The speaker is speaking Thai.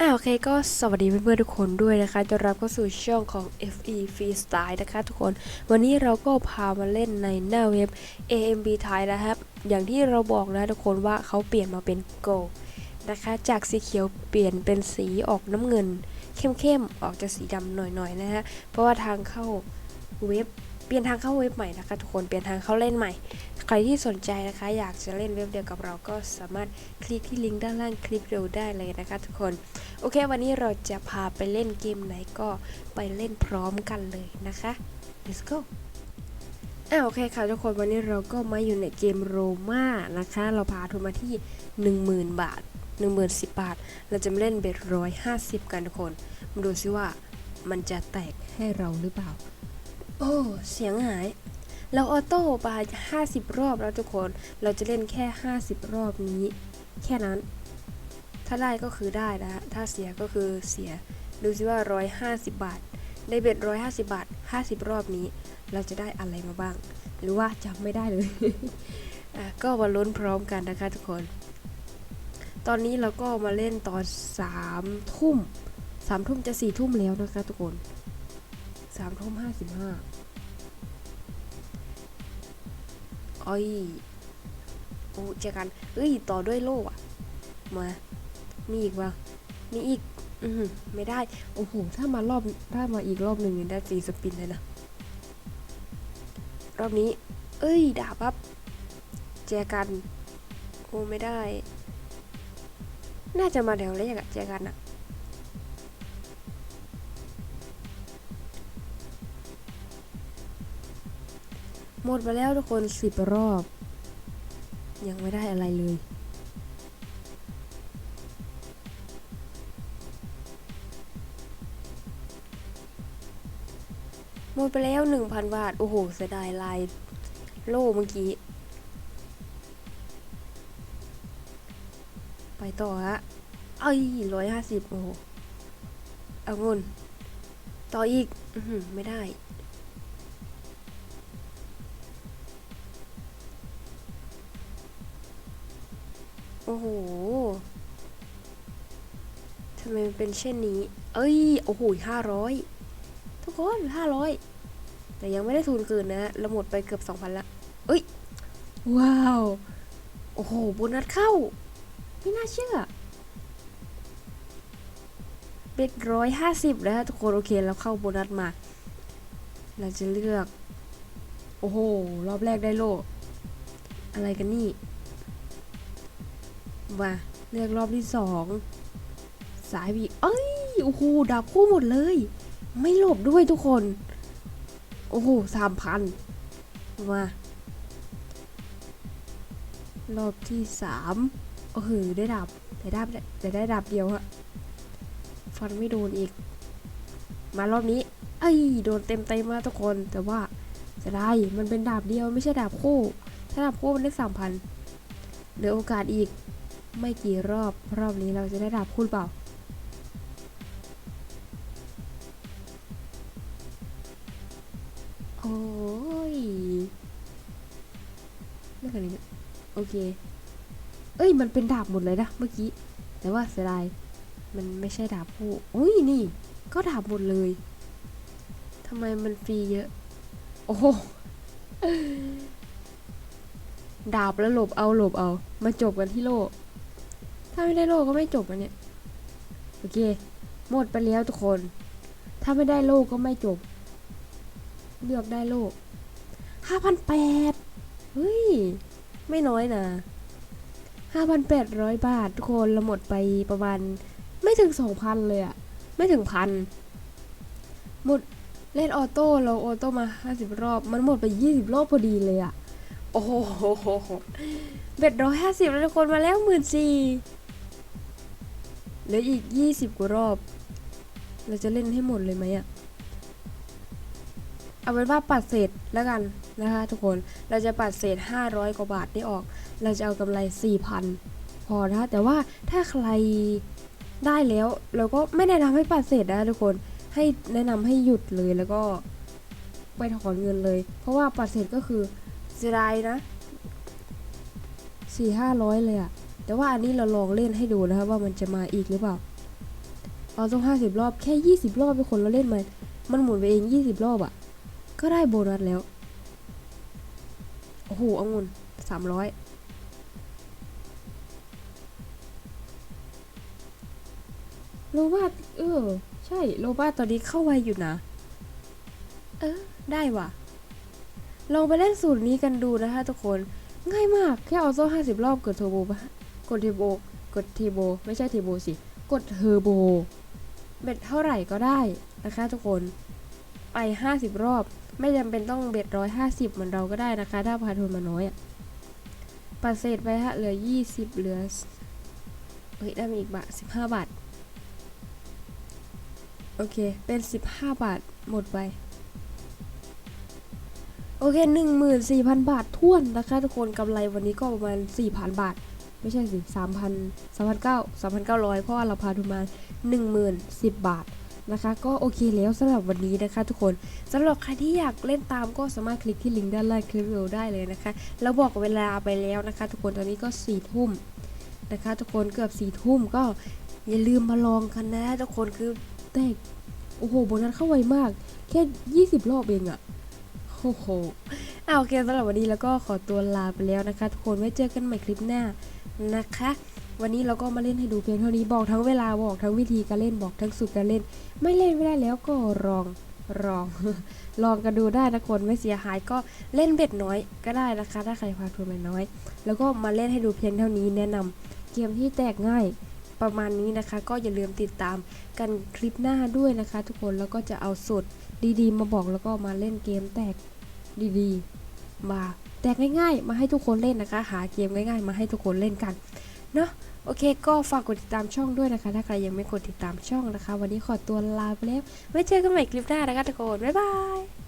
อ่าโอเคก็สวัสดีเพื่อนๆทุกคนด้วยนะคะต้อนรับเข้าสู่ช่องของ FE Freestyle นะคะทุกคน วันนี้เราก็พามาเล่นในหน้าเว็บ AMB Thai นะครับ อย่างที่เราบอกนะทุกคนว่าเขาเปลี่ยนมาเป็น Go นะคะ จากสีเขียวเปลี่ยนเป็นสีออกน้ำเงิน เข้มๆ ออกจะสีดำหน่อยๆนะฮะ เพราะว่าทางเข้าเว็บ เปลี่ยนทางเข้าเว็บใหม่นะคะทุกคน เปลี่ยนทางเข้าเล่นใหม่ ใครที่สนใจนะคะ อยากจะเล่นเว็บเดียวกับเราก็สามารถคลิกที่ลิงก์ด้านล่างคลิปดูได้เลยนะคะทุกคน โอเค วันนี้เราจะพาไปเล่นเกมไหนก็ไปเล่นพร้อมกันเลยนะคะ let's go อ่าโอเคค่ะทุกคนวันนี้เราก็มาอยู่ในเกมโรมานะคะ เราพาทุนมาที่ 10,000 บาท 10,010 บาท เราจะมาเล่นเบ็ดร้อยห้าสิบกันทุกคนมาดูซิว่ามันจะแตกให้เราหรือเปล่า โอ้ เสียงหาย เราออโต้ไป50 รอบแล้วทุกคน เราจะเล่นแค่ 50 รอบนี้ แค่นั้น ถ้าได้ก็คือได้นะ ถ้าเสียก็คือเสีย ดูซิว่า 150 บาท ในเบ็ด150 บาท 50 รอบนี้ เราจะได้อะไรมาบ้าง หรือว่าจำไม่ได้เลยอะก็มาลุ้นพร้อมกันนะคะทุกคน ตอนนี้เราก็มาเล่นตอน3ทุ่ม3ทุ่มจะ4ทุ่มแล้วนะคะทุกคน3ทุ่ม55 อ้อยโอ้เจอกันเอ้ยต่อด้วยโล่อะมา มีอีกวะมีอีก อือหือไม่ได้ โอ้โห ถ้ามารอบ ถ้ามาอีกรอบหนึ่งได้ฟรีสปินเลยนะ รอบนี้ เอ้ยดาบปั๊บแจกัน โอ้ไม่ได้ น่าจะมาแถวแรกอะแจกันอะ หมดไปแล้วทุกคนสิบรอบ ยังไม่ได้อะไรเลย หมดไปแล้ว1,000บาท โอ้โห เสียดายลายโล่เมื่อกี้ ไปต่อฮะเอ้ยร้อยห้าสิบโอ้โหเอางุนต่ออีกอือหือไม่ได้ โอ้โหทำไมมันเป็นเช่นนี้ เอ้ย โอ้โหห้าร้อยทุกคนห้าร้อยแต่ยังไม่ได้ทุนเกินนะเราหมดไปเกือบสองพันละ เอ้ย ว้าว โอ้โหโบนัสเข้า ไม่น่าเชื่อเบ็ดร้อยห้าสิบแล้วทุกคนโอเคเราเข้าโบนัสมา เราจะเลือก โอ้โห รอบแรกได้โล อะไรกันนี่ มาเลือกรอบที่สองสายบีเอ้ยโอ้โหดับคู่หมดเลย ไม่หลบด้วยทุกคน โอ้โหสามพันมารอบที่สามโอ้โหได้ดับแต่ดับแต่ได้ดับเดียวอะฟันไม่โดนอีก มารอบนี้ เอ้ยโดนเต็มเต็มมาทุกคนแต่ว่าจะได้มันเป็นดาบเดียวไม่ใช่ดาบคู่ ถ้าดาบคู่มันได้สามพันเหลือโอกาสอีก ไม่กี่รอบรอบนี้เราจะได้ดาบคู่เปล่า โอ้ยไม่เคยนี้โอเค เอ้ยมันเป็นดาบหมดเลยนะเมื่อกี้ แต่ว่าเสียดายมันไม่ใช่ดาบคู่อุ้ยนี่ ก็ดาบหมดเลยทำไมมันฟรีเยอะ โอ้โหดาบแล้วหลบเอาหลบเอา มาจบกันที่โลก ถ้าไม่ได้โล่ก็ไม่จบอันเนี่ยโอเค หมดไปแล้วทุกคน ถ้าไม่ได้โล่ก็ไม่จบ เลือกได้โล่ห้าพันแปดเฮ้ย ไม่น้อยนะห้าพันแปดร้อยบาททุกคนเราหมดไปประมาณ ไม่ถึงสองพันเลยอะไม่ถึงพันหมดเล่นออโต้เราออโต้มาห้าสิบรอบ มันหมดไปยี่สิบรอบพอดีเลยอะโอ้โหเบ็ดร้อยห้าสิบแล้วทุกคนมาแล้วหมื่นสี่ เหลืออีกยี่สิบกว่ารอบ เราจะเล่นให้หมดเลยไหมอะเอาเป็นว่าปัดเศษแล้วกันนะคะทุกคน เราจะปัดเศษ 500 กว่าบาทนี่ออก เราจะเอากำไร 4,000 พอนะคะแต่ว่าถ้าใครได้แล้วเราก็ไม่แนะนำให้ปัดเศษนะทุกคน ให้แนะนำให้หยุดเลยแล้วก็ไปถอนเงินเลย เพราะว่าปัดเศษก็คือเสียดายนะ 4 500 เลยอะ แต่ว่าอันนี้เราลองเล่นให้ดูนะคะว่ามันจะมาอีกหรือเปล่าออโต้ห้าสิบรอบแค่ยี่สิบรอบเป็นคนเราเล่นมันมันหมุนไปเองยี่สิบรอบอะ่ะ ก็ได้โบนัสแล้ว โอ้โหเอางุนสามร้อยโลบาเออ ใช่โลบาตอนนี้เข้าไวอยู่นะ เออ ได้ว่ะ ลองไปเล่นสูตรนี้กันดูนะคะทุกคน ง่ายมาก แค่ออโต้ห้าสิบรอบเกิดเทร์โบป กดเทโบ กดเทโบ ไม่ใช่เทโบสิ กดเทอร์โบ เบ็ดเท่าไหร่ก็ได้นะคะทุกคน ไปห้าสิบรอบ ไม่จำเป็นต้องเบ็ดร้อยห้าสิบเหมือนเราก็ได้นะคะ ถ้าพาทุนมาน้อยอะ่ะปัดเศษไปฮะ เหลือยี่สิบเหลือ เฮ้ย ได้มาอีกบาทสิบห้าบาท โอเค เป็นสิบห้าบาท หมดไปโอเคหนึ่งหมื่นสี่พันบาทท้วนนะคะทุกคนกำไรวันนี้ก็ประมาณสี่พันบาท ไม่ใช่สิสามพันสามพันเก้าสามพันเก้าร้อยเพราะว่าเราพาทุนมาหนึ่งหมื่นสิบบาทนะคะ ก็โอเคแล้วสำหรับวันนี้นะคะ ทุกคนสำหรับใครที่อยากเล่นตามก็สามารถคลิกที่ลิงก์ด้านล่างคลิปวิดีโอได้เลยนะคะแล้วบอกเวลาไปแล้วนะคะ ทุกคนตอนนี้ก็สี่ทุ่มนะคะ ทุกคนเกือบสี่ทุ่มก็อย่าลืมมาลองกันนะ ทุกคนคือแตกโอ้โหโบนัสเข้าไวมาก แค่ยี่สิบรอบเองอะโอ้โห อ่าโอเคสำหรับวันนี้แล้วก็ขอตัวลาไปแล้วนะคะ ทุกคนไว้เจอกันใหม่คลิปหน้านะคะ วันนี้เราก็มาเล่นให้ดูเพียงเท่านี้บอกทั้งเวลาบอกทั้งวิธีการเล่นบอกทั้งสูตรการเล่น ไม่เล่นไม่ได้แล้วก็ลองลอง ลองกันดูได้นะคนไม่เสียหายก็เล่นเบ็ดน้อยก็ได้นะคะ ถ้าใครพาทุนน้อย แล้วก็มาเล่นให้ดูเพียงเท่านี้แนะนำเกมที่แตกง่ายประมาณนี้นะคะ ก็อย่าลืมติดตามกันคลิปหน้าด้วยนะคะ ทุกคนแล้วก็จะเอาสูตรดีๆ มาบอกแล้วก็มาเล่นเกมแตก ดีๆ มาแตกง่ายๆ มาให้ทุกคนเล่นนะคะ หาเกมง่ายๆ มาให้ทุกคนเล่นกันเนาะโอเค ก็ฝากกดติดตามช่องด้วยนะคะ ถ้าใครยังไม่กดติดตามช่องนะคะ วันนี้ขอตัวลาไปแล้วไว้เจอกันใหม่คลิปหน้านะคะทุกคนบ๊ายบาย